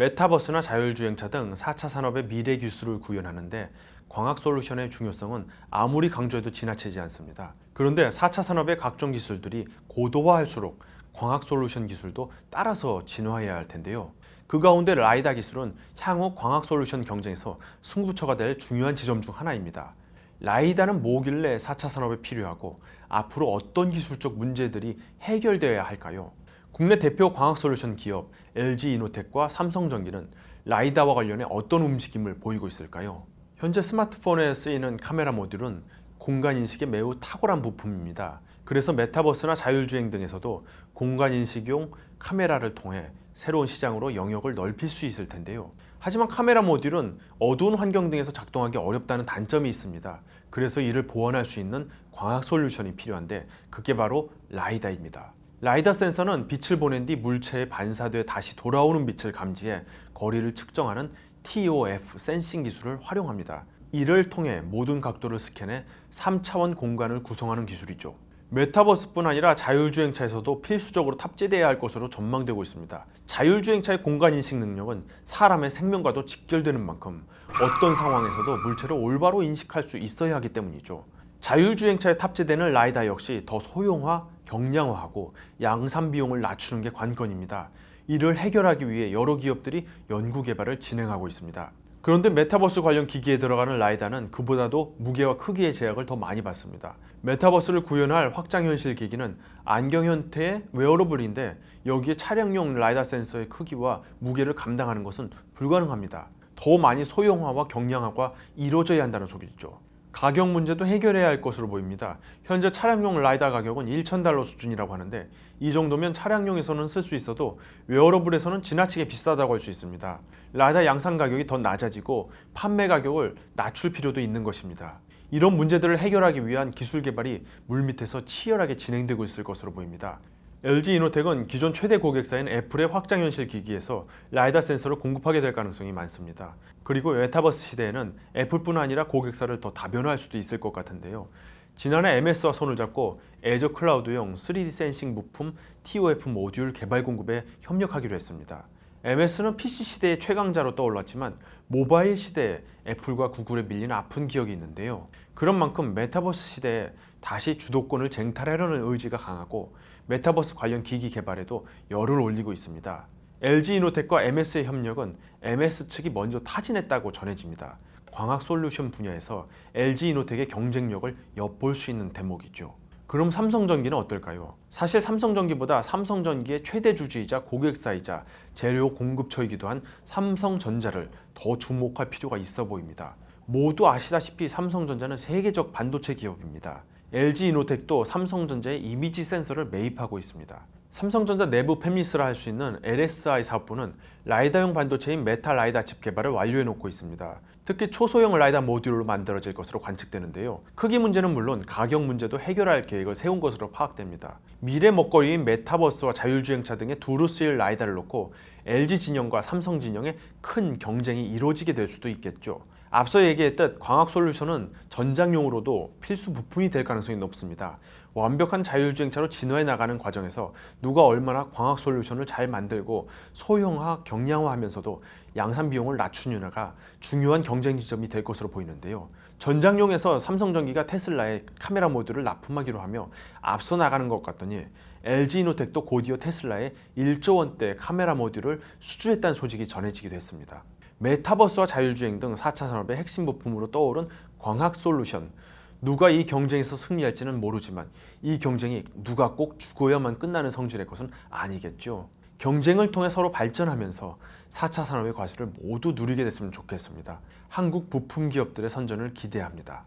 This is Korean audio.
메타버스나 자율주행차 등 4차 산업의 미래 기술을 구현하는데 광학 솔루션의 중요성은 아무리 강조해도 지나치지 않습니다. 그런데 4차 산업의 각종 기술들이 고도화할수록 광학 솔루션 기술도 따라서 진화해야 할 텐데요. 그 가운데 라이다 기술은 향후 광학 솔루션 경쟁에서 승부처가 될 중요한 지점 중 하나입니다. 라이다는 뭐길래 4차 산업에 필요하고 앞으로 어떤 기술적 문제들이 해결되어야 할까요? 국내 대표 광학 솔루션 기업 LG 이노텍과 삼성전기는 라이다와 관련해 어떤 움직임을 보이고 있을까요? 현재 스마트폰에 쓰이는 카메라 모듈은 공간 인식에 매우 탁월한 부품입니다. 그래서 메타버스나 자율주행 등에서도 공간 인식용 카메라를 통해 새로운 시장으로 영역을 넓힐 수 있을 텐데요. 하지만 카메라 모듈은 어두운 환경 등에서 작동하기 어렵다는 단점이 있습니다. 그래서 이를 보완할 수 있는 광학 솔루션이 필요한데 그게 바로 라이다입니다. 라이다 센서는 빛을 보낸 뒤 물체에 반사돼 다시 돌아오는 빛을 감지해 거리를 측정하는 TOF 센싱 기술을 활용합니다. 이를 통해 모든 각도를 스캔해 3차원 공간을 구성하는 기술이죠. 메타버스뿐 아니라 자율주행차에서도 필수적으로 탑재돼야 할 것으로 전망되고 있습니다. 자율주행차의 공간 인식 능력은 사람의 생명과도 직결되는 만큼 어떤 상황에서도 물체를 올바로 인식할 수 있어야 하기 때문이죠. 자율주행차에 탑재되는 라이다 역시 더 소형화, 경량화하고 양산 비용을 낮추는 게 관건입니다. 이를 해결하기 위해 여러 기업들이 연구 개발을 진행하고 있습니다. 그런데 메타버스 관련 기기에 들어가는 라이다는 그보다도 무게와 크기의 제약을 더 많이 받습니다. 메타버스를 구현할 확장현실 기기는 안경 형태의 웨어러블인데 여기에 차량용 라이다 센서의 크기와 무게를 감당하는 것은 불가능합니다. 더 많이 소형화와 경량화가 이루어져야 한다는 소리죠. 가격 문제도 해결해야 할 것으로 보입니다. 현재 차량용 라이다 가격은 1,000달러 수준이라고 하는데 이 정도면 차량용에서는 쓸 수 있어도 웨어러블에서는 지나치게 비싸다고 할 수 있습니다. 라이다 양산 가격이 더 낮아지고 판매 가격을 낮출 필요도 있는 것입니다. 이런 문제들을 해결하기 위한 기술 개발이 물밑에서 치열하게 진행되고 있을 것으로 보입니다. LG 이노텍은 기존 최대 고객사인 애플의 확장 현실 기기에서 라이다 센서를 공급하게 될 가능성이 많습니다. 그리고 메타버스 시대에는 애플뿐 아니라 고객사를 더 다변화할 수도 있을 것 같은데요. 지난해 MS와 손을 잡고 애저 클라우드용 3D 센싱 부품 TOF 모듈 개발 공급에 협력하기로 했습니다. MS는 PC 시대의 최강자로 떠올랐지만 모바일 시대에 애플과 구글에 밀린 아픈 기억이 있는데요. 그런 만큼 메타버스 시대에 다시 주도권을 쟁탈하려는 의지가 강하고 메타버스 관련 기기 개발에도 열을 올리고 있습니다. LG 이노텍과 MS의 협력은 MS 측이 먼저 타진했다고 전해집니다. 광학 솔루션 분야에서 LG 이노텍의 경쟁력을 엿볼 수 있는 대목이죠. 그럼 삼성전기는 어떨까요? 사실 삼성전기보다 삼성전기의 최대 주주이자 고객사이자 재료 공급처이기도 한 삼성전자를 더 주목할 필요가 있어 보입니다. 모두 아시다시피 삼성전자는 세계적 반도체 기업입니다. LG 이노텍도 삼성전자의 이미지 센서를 매입하고 있습니다. 삼성전자 내부 팹리스라 할 수 있는 LSI 사업부는 라이다용 반도체인 메탈 라이다 칩 개발을 완료해 놓고 있습니다. 특히 초소형 라이다 모듈로 만들어질 것으로 관측되는데요. 크기 문제는 물론 가격 문제도 해결할 계획을 세운 것으로 파악됩니다. 미래 먹거리인 메타버스와 자율주행차 등의 두루 쓰일 라이다를 놓고 LG 진영과 삼성 진영의 큰 경쟁이 이루어지게 될 수도 있겠죠. 앞서 얘기했듯 광학 솔루션은 전장용으로도 필수 부품이 될 가능성이 높습니다. 완벽한 자율주행차로 진화해 나가는 과정에서 누가 얼마나 광학 솔루션을 잘 만들고 소형화, 경량화하면서도 양산 비용을 낮추느냐가 중요한 경쟁 지점이 될 것으로 보이는데요. 전장용에서 삼성전기가 테슬라에 카메라 모듈을 납품하기로 하며 앞서 나가는 것 같더니 LG 이노텍도 곧이어 테슬라에 1조 원대 카메라 모듈을 수주했다는 소식이 전해지기도 했습니다. 메타버스와 자율주행 등 4차 산업의 핵심 부품으로 떠오른 광학 솔루션. 누가 이 경쟁에서 승리할지는 모르지만 이 경쟁이 누가 꼭 죽어야만 끝나는 성질의 것은 아니겠죠. 경쟁을 통해 서로 발전하면서 4차 산업의 과실을 모두 누리게 됐으면 좋겠습니다. 한국 부품 기업들의 선전을 기대합니다.